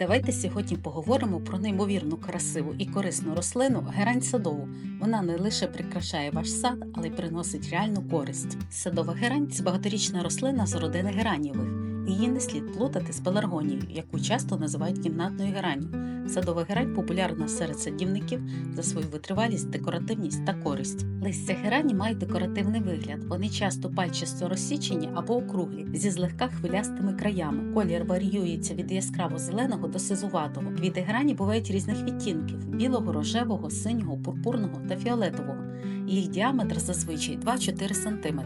давайте сьогодні поговоримо про неймовірну красиву і корисну рослину герань садову. Вона не лише прикрашає ваш сад, але й приносить реальну користь. Садова герань це багаторічна рослина з родини геранєвих. Її не слід плутати з пеларгонією, яку часто називають кімнатною геранню. Садова герань популярна серед садівників за свою витривалість, декоративність та користь. Листя герані мають декоративний вигляд. Вони часто пальчасто розсічені або округлі зі злегка хвилястими краями. Колір варіюється від яскраво зеленого до сизуватого. Квіти грані бувають різних відтінків: білого, рожевого, синього, пурпурного та фіолетового. Їх діаметр зазвичай 2-4 см.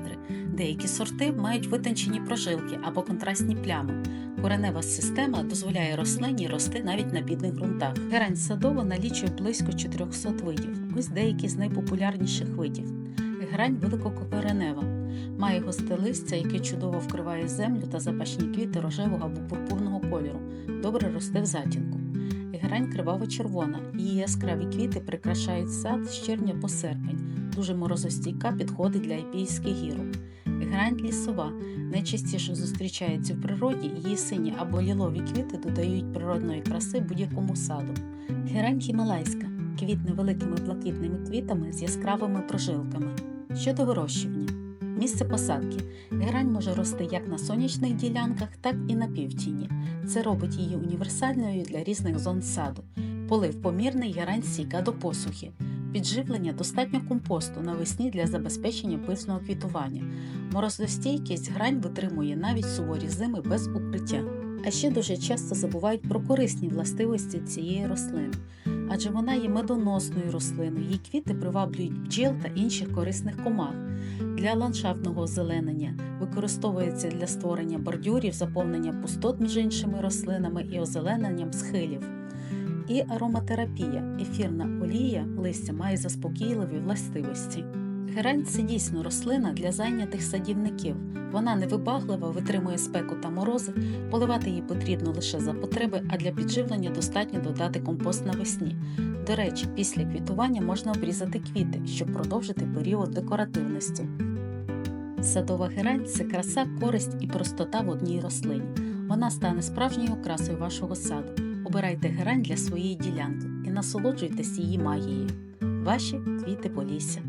Деякі сорти мають витончені прожилки або контрастні плями. Коренева система дозволяє рослині рости навіть на бідних ґрунтах. Герань садова налічує близько 400 видів. Ось деякі з найпопулярніших видів. Грань великокоренева. Має густе листя, яке чудово вкриває землю та запашні квіти рожевого або пурпурного кольору. Добре росте в затінку. Грань криваво-червона. Її яскраві квіти прикрашають сад з червня по серпень. Дуже морозостійка підходить для альпійських гірок. Грань лісова найчастіше зустрічається в природі, її сині або лілові квіти додають природної краси будь-якому саду. Герань хімалайська квітне великими блакитними квітами з яскравими прожилками. Щодо вирощування, місце посадки. Герань може рости як на сонячних ділянках, так і на півтіні. Це робить її універсальною для різних зон саду. Полив помірний герань стійка до посухи. Підживлення достатньо компосту навесні для забезпечення писного квітування. Морозостійкість грань витримує навіть суворі зими без укриття. А ще дуже часто забувають про корисні властивості цієї рослини, адже вона є медоносною рослиною, її квіти приваблюють бджіл та інших корисних комах. Для ландшафтного озеленення використовується для створення бордюрів, заповнення пустот між іншими рослинами і озелененням схилів. І ароматерапія, ефірна олія листя має заспокійливі властивості. Герань це дійсно рослина для зайнятих садівників. Вона невибаглива, витримує спеку та морози, поливати її потрібно лише за потреби, а для підживлення достатньо додати компост навесні. До речі, після квітування можна обрізати квіти, щоб продовжити період декоративності. Садова герань це краса, користь і простота в одній рослині. Вона стане справжньою окрасою вашого саду. Обирайте герань для своєї ділянки і насолоджуйтесь її магією. Ваші квіти Полісся.